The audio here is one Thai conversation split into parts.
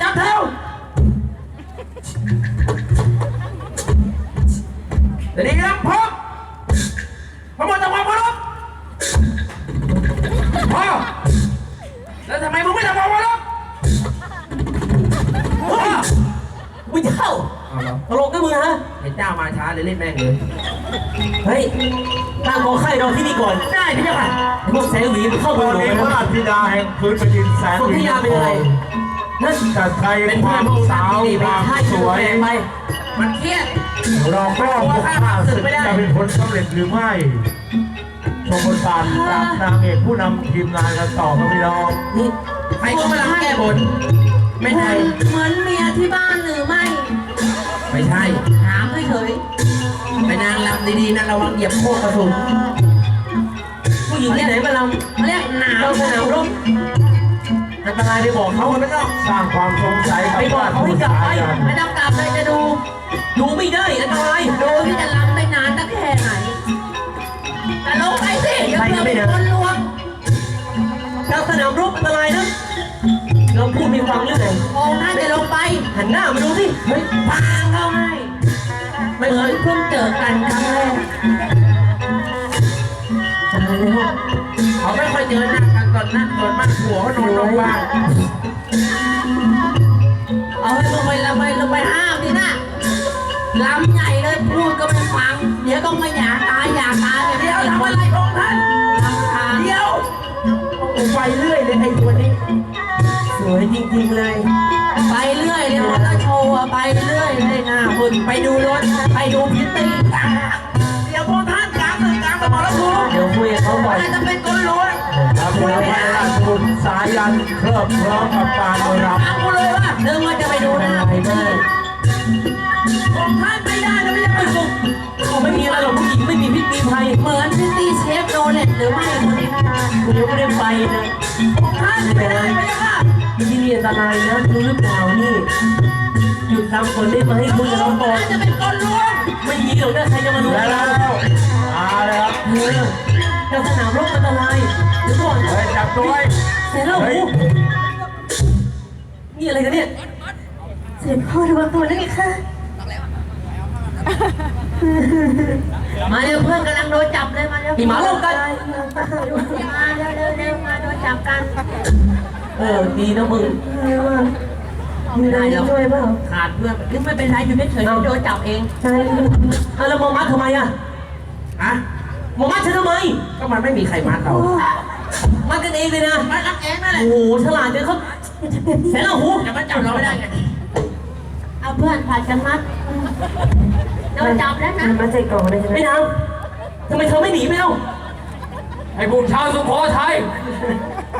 ฐานทั้งหมดจับแถวเดี๋ยวนี้นะพร้อมทั้งหมดจับความเคารพพอแล้วทำไมมึงไม่จับความเคารพพอมึงเจ้าเอาเหรอตลกกันมึงฮะ เห็นเจ้ามาช้าเลยเล่นแม่งเลย เฮ้ยตั้งกองค่ายรอที่นี่ก่อนได้พี่เจ้าค่ะไอ้พวกแสงหวีมันเข้าตไปอนหลงนี้ไปพระนะราชธิดาแห่งพื้นแผ่นดินแสนสนธยาเป็นอะไร นั่นจัดไทยเป็นคเพื่อวานมพระองค์สาวที่ดีคไปวามให้สสววยยไปมันเครียดเราก็พบข้าศึกจะเป็นผลสำเร็จหรือไม่ชมบทบาทจากนางเอกผู้นำทีมงานกันต่อครับพี่น้องนี่ใครก็มาลังแก้บน ไม่ใช่ เหมือนเมียที่บ้านหรือไม่ ไม่ใช่ถามเฉยไปนางรำดีๆนะระวังเหยียบโคกกระสุนผู้หญิงที่ไหนมาลๆเขาเรียกหนาวำเราสนามรบ อันตรายไปบอกเขาไม่ต้องสร้างความสงสัยกับไปบอกเขาให้กลับไปกันไม่ต้องกลับเลยจะดู ดูไม่ได้อันตรายดูที่จะล้ำได้นานตั้งแค่ไหนแต่ลงไปสิอย่าเพิ่งเป็นคนลวงกลางสนามรบอันตรายนะเราพูดไม่ฟังเรื่องไหนองค์ท่านจะลงไป หันหน้ามาดูสิเฮ้ยพางเข้าให้ไม่เหเคมือนยเพิ่งเจอกันครั้งแรกตายแล้ว เจอหน้ากันตอนนั้นส่วนมากหัวเขานอนโรงพยาบาลเอาให้ลงไปลงไปลงไปห้ามดินะลำใหญ่เลยพูดก็ไม่ฟัง เดี๋ยวต้องมาหยาตายหยาตายอยางเดี๋เดียวทำอะไรของท่านทำทางเดี๋ยวไปเรื่อยเลยไอ้ตัวนี้ สวยจริงๆเลย ไปเรื่อยเลยมอเตอร์โชว์อะไปเรื่อยเลยนะคุณไปดูรถไปดูพิตตี้ มรภูมิเดี๋ยวคุยกับเขาก่อนน่าจะเป็นคนรวยครับพี่น้องพระราชบุตรสายันเคลิบพร้อมกับการรำเอากูเลยว่าเดินมาจะไปดูหน้าพิตตี้ของท่านไม่ได้นะพี่ไม่ส่งเขาไม่มีอะไรหรอกผู้หญิงไม่มีพิษมีภัยเหมือนพิตตี้เชฟโรเลตหรือไม่คนนี้คุณยังไม่ได้ไปนะของท่านไม่ได้ไม่ได้ที่นี่อันตรายนะรู้หรือเปล่านี่ หยุดทำคนได้ไหมคุยกับเราก่อนน่าจะเป็นคนรวยไม่มีหรอกนะใครจะมารู้และเราแล้วมาแล้วครับเออแต่สนามรบอันตรายเดี๋ยวก่อนเฮ้ยจับตัวไว้เสร็จแล้วโอ้โหนี่อะไรกันเนี่ยเสด็จพ่อระวังตัวด้วยค่ะมาเร็วเพื่อนกำลังโดนจับเลยมาเร็วพี่หมาเล่ากันมาเร็วเร็วเร็วมาโดนจับกัน เออดีนะมึงไม่ได้หรอกช่วยเปล่าขาดเพื่อนนึกไม่เป็นไรอยู่เฉยๆโดนจับเองใช่อะแล้วมองมัดทำไมอะฮะมองมัดฉันทำไม ก็มันไม่มีใครมาต่อมัดกันเองเลยนะมารับเองนั่นแหละโอ้โหฉลาดจังเขาเสร็จแล้วหูจะมาจับเราไม่ได้ไงเอาเพื่อนผ่านกันมัดโดนจับแล้วนะมาใจก่อนเลยใช่ไหมไม่นางทำไมเธอไม่หนีไปเล่าไอ้พวกชาวสุโขทัย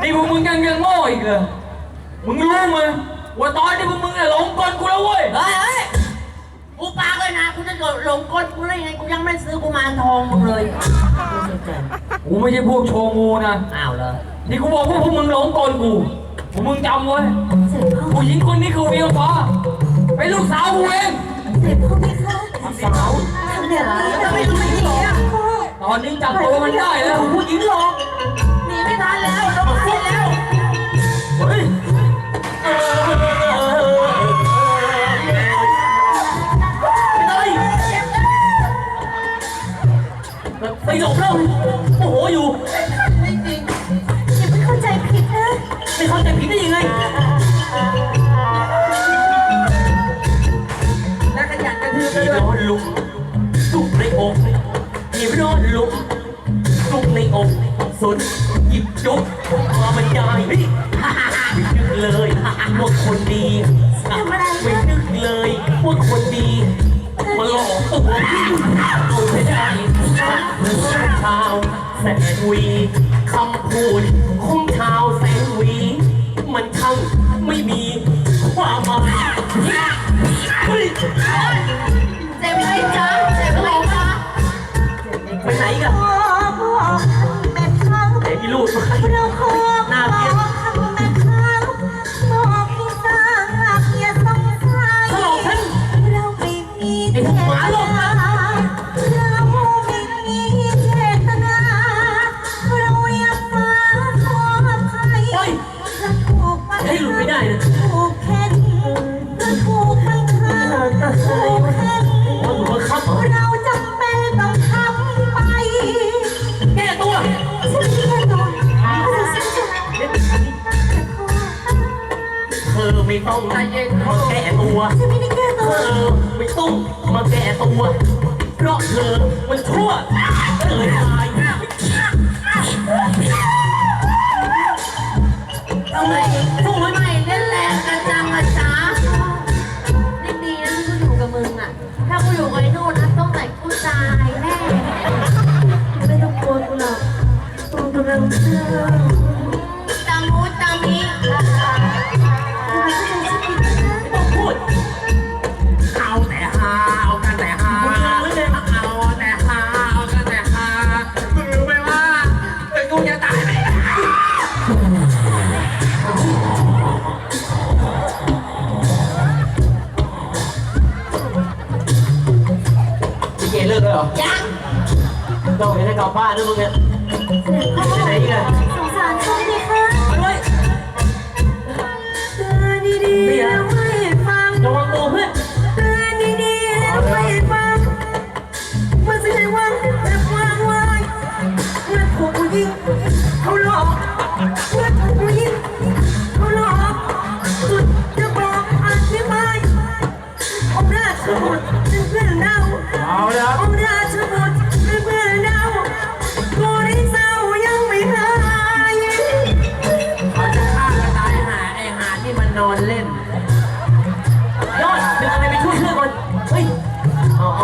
นี่พวกมึงยังยังโง่อีกเหรอมึงรู้มั้ย ว่าตอนที่พวกมึงเนี่ยหลงกลกูแล้วเว้ยเฮ้ยเฮ้ยกูปากเลยนะกูจะหลงกลกูได้ไงกูยังไม่ซื้อกูมารทองมึงเลยกูไม่ใช่พวกโชว์งูนะอ้าวเหรอที่กูบอกว่าพวกมึงหลงกลกูพวกมึงจำไว้ผู้หญิงคนนี้คือเวียฟ้าเป็นลูกสาวกูเองสาวจะไม่รู้ไม่หนีอะตอนนี้จับตัวมันได้แล้วผู้หญิงหลอกหนีไม่ทันแล้วลงมาสิ้นแล้ว สุดหยิบยกมาบรรยายเฮ้ยไม่นึกเลยว่าคนดีไม่นึกเลยว่าคนดี มาหลอกตัวเอาไม่ได้ชาวแสนวีคำพูดของชาวแสนวี มันช่างไม่มีความ ต้มาแก้ตัวฉันไม่ได้แก้เธตัวอไม่ต้องมาแก้ตัว เพราะเธอมันชั่วเกินไปทำไมสู้ไม่ไม่เล่นแรงกันจังอะจ๊ะ อยังต้องเห็นได้กลับบ้านนะมึงเนี่ยพ่ไปไหนอีกอะสงสารเขาดิคะไปเลยดีๆ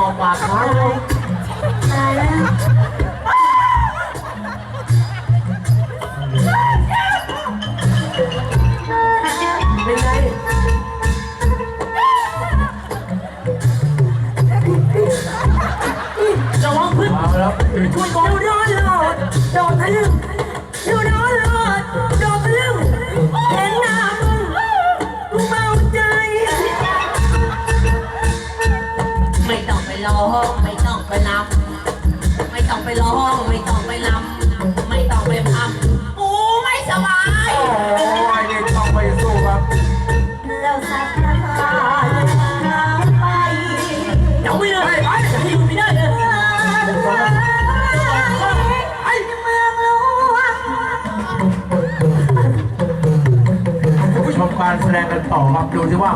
อาเอาปากค้างเลยตายแล้ว เป็นไงระวังเพื่อนเอาแล้ว ช่วยก่อนเดี๋ยวโดนหลอดโดนทะลึ่ง องไปร้องไม่ต้องไปรำไม่ต้องไปร้องไม่ต้องไปรำไม่ต้องไปพำกูไม่สบายโอ้ยนี่ต้องไปสู้ครับแล้วสักนาทีไปเดี๋ยวไม่เลยจะให้อยู่ไม่ได้เลยไอ้เมืองหลวงผู้ชมการแสดงกันต่อครับดูที่ว่า